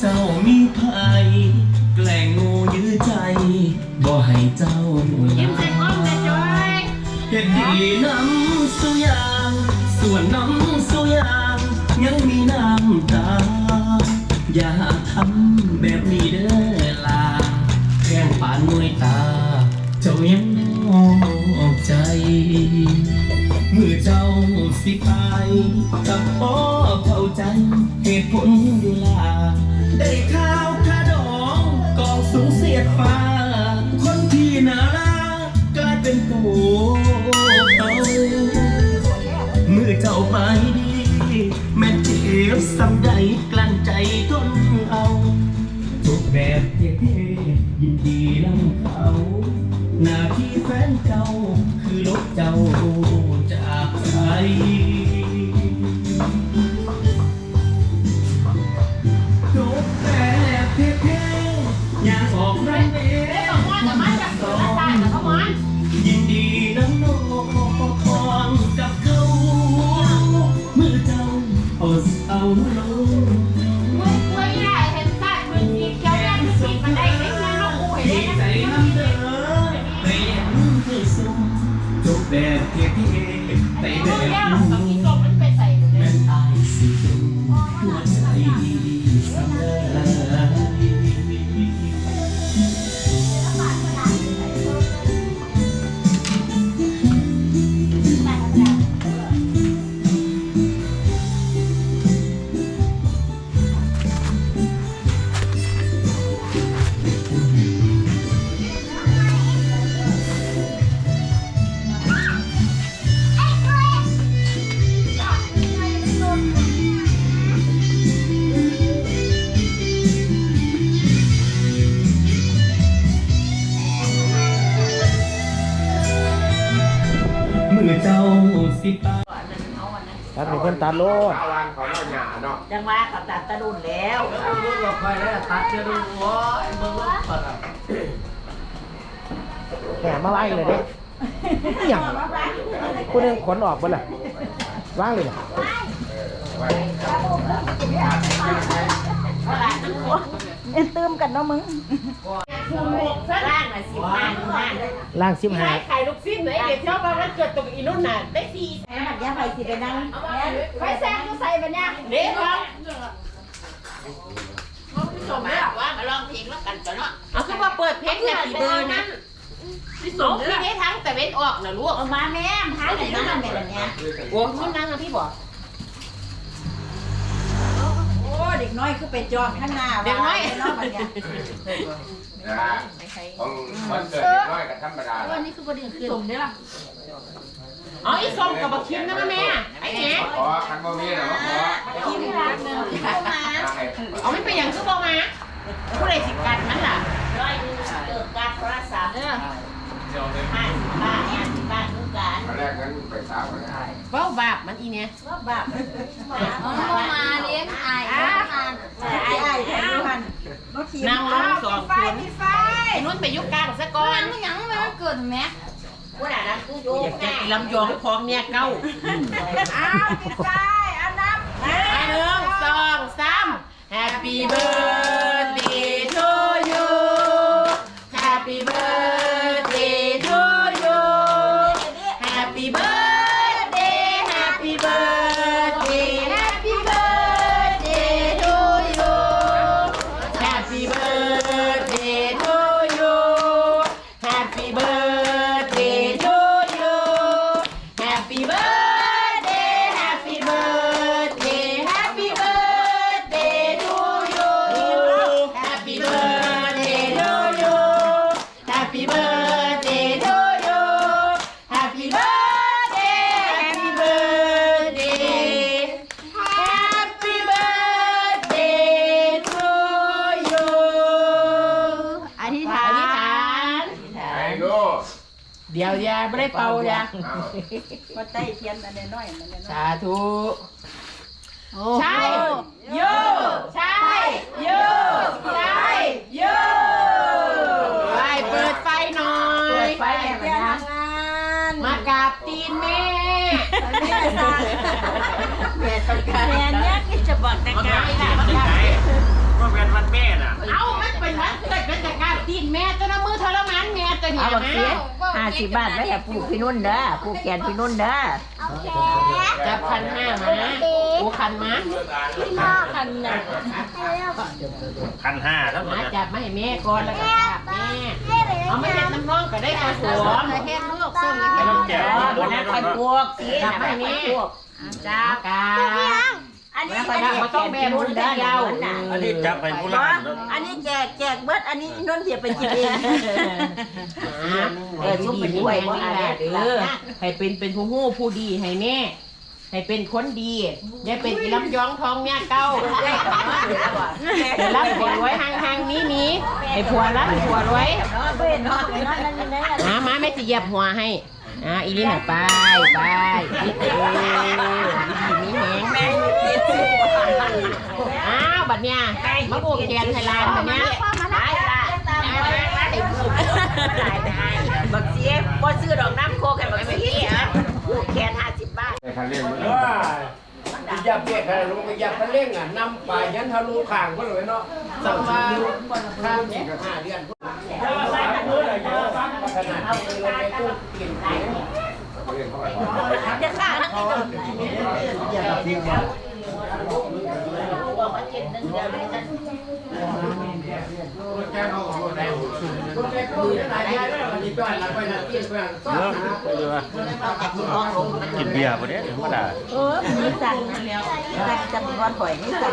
เจ้ามีภัยแกล้งงูยื้อใจ บ่ให้เจ้ายิ้มใส่ก้มใส่จอยเฮ็ดดีน้ำสุยางส่วนน้ำสุยางยังมีน้ำตา อย่าทำแบบนี้เด้อลาแกล้งปานมวยตา เจ้ายังนอกใจมือเจ้าสิไปกับพ่อเข้าใจเหตุผลอยู่ลา ได้ข้าวขาดองกองสูงเสียดฟ้า คนที่น่ารักกลายเป็นโปเอาเมื่อเจ้าไปดี แม่นเจ็บซ้ำใดกลั้นใจทนเอาทุกแบบเท่ๆยินดีนำเขาหน้าที่แฟนเจ้าคือลบเจ้าจากใจ ทุกแบบเท่ๆแต่มึแบง มือเจ้าสิตาตัดให้เพิ่นตัดโลดตาวางเขาเนาะหยาเนาะจังว่ากับตัดตะดุนแล้วลูกเราไปแล้วตัดจะดูว่าเมืองว่าเปิดแหมมาไล่เลยเด้อหย่างคุณนึงขนออกบ่ล่ะว่างเลยล่ะไว้เอ็นตื้มกันเนาะมึง คุณหกซะร่างน่ะสิบห้าหนึ่งห้าล่างสิบใครห้าขายลูกชิ้นไหนเด็กชอบว่ามันเกิดตรงอีนุ่นน่ะได้ฟรีแม่มันยาไปสิไปนั่งไฟแซงก็ใส่ไปเนี่ยเด็กเขาสมเนี่ยว่ามาลองเพลงแล้วกันก่อนเนาะเอาคือว่าเปิดเพลงแค่ปีเบอร์นะพี่สมพี่ได้ทั้งแต่เว้นออกนะลูกเอามาแม่พาไหนนั่งกันแบบเนี้ยโอ้ยนั่งนะพี่บอก เด็กน้อยคือไปจองข้างหน้าเด็กน้อยเนาะแบบเนี้ยนะของวันเกิดเด็กน้อยกับธรรมดาวันนี้คือประเด็นคือสมได้ล่ะอ๋ออีสมกับบักคิมนะแม่ไอ้แง่ขอคันบ่มีนะมาขอกินรักเดิมเข้ามาให้เอาไม่เป็นอย่างคือบอกมาผู้ใดสิกันมันล่ะร้อยนึงเกิดการโทรศัพท์เออห้าสิบบาทเนี่ยสิบบาททุกการมาแรกนั้นไปสาวกันได้เบ้าบาปมันอีเนี่ยก็แบบมาเลี้ยงไอ้ ไอ้ไอ้ไอ้ไอ้ดูหัน รถขี่นางลงสองคนไอ้นุ่นไปยุกกลางซะก่อนมันยังไม่มันเกิดแม็กว่าน่ะนั่นคือโยอยากจะกินลำยองพร้อมเนี่ยเก้าอ้าวปิดไฟอันน้ำอันหนึ่งสองสาม Happy birthday เดี๋ยวยาไม่ได้เป่ายาเอาก็ใต้เทียนอันน้อยๆมันน้อยสาธุโอ้ใช่โยใช่โยใช่โยไปเปิดไฟหน่อยๆไปแบบนี้ทำงานมากราบตีนแม่แม่ตาแม่ต้องการแม่เนี่ยจะบอกแต่งงานค่ะ ก็มันเป็นวันแม่น่ะเอามันเป็นวันเกิดเป็นจากการตีนแม่จะน้ำมือทรมานแม่จะเนี่ยเอาบักนะเสียห้าสิบบาทไว้ให้ปลูกพี่นุ่นเด้อปลูกแกนพี่นุ่นเด้อจับคันห้ามาโอ้คันมาคันน่ะพันห้าแล้วหมดมานะจับมาให้แม่ก่อนแล้วก็จับแม่เอาไม่เห็นน้ำน้องก็ได้กระสวมเฮ็ดลูกส้มไม่ต้องแกอ๋อควันนนั้นั้นนคคอยปลูกสีจับให้ให้แม่แม่ปลูกจ้ากา อันนี้แล้วอัก็นนี้มาต้องแบมือเดียวอันนี้จับไปผู้ล่าอันนี้แจกแจกเบิดอันนี้นุ่นเสียไปกินเองเออชุบเป็นด้วยว่าอะไรเด้อให้เป็นเป็นผู้หู้ผู้ดีให้แม่ให้เป็นคนดีอย่าเป็นอีลำยองทองเมียเก้าให้รับผัวรวยห่างๆนี้นี้ให้ผัวรับผัวรวยเว้นเนาะเว้นเนาะนั่นนี่นะมามาไม่สิเหยียบหัวให้ อ่าอีนี่หน่อยไปไปอีเออดีมีแหงแม่ติดสิอ้าวบัดเนี้ยมาบูกแกนไทยลานบัดเนี้ยได้ละได้ปลูกได้ได้บักเสียบ่ซื้อดอกน้ำโคกให้บักเสียปลูกแค่50บาทคันเล่นมันอย่าเปียกอะไรลงไปอย่าไปเร่งอะนำป่ายันทะลุข่างก็เลยเนาะสัมมาข้ามสี่กับห้าเดือนขนาดนี้ลง ไปตู้เปลี่ยนแปลงจะฆ่าทั้งนี้ กินเบียร์ปะเนี่ยธรรมดาเออมีสั่งนั่นแล้วสั่งจำนวนข่อยนี่สั่ง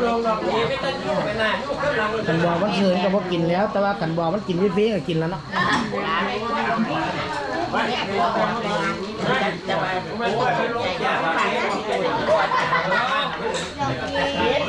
กันบอกมันเชิญก็บ่กินแล้ว แต่ว่ากันบอกมันกินฟรีๆก็กินแล้วเนาะจะมาไม่ต้องสนใจ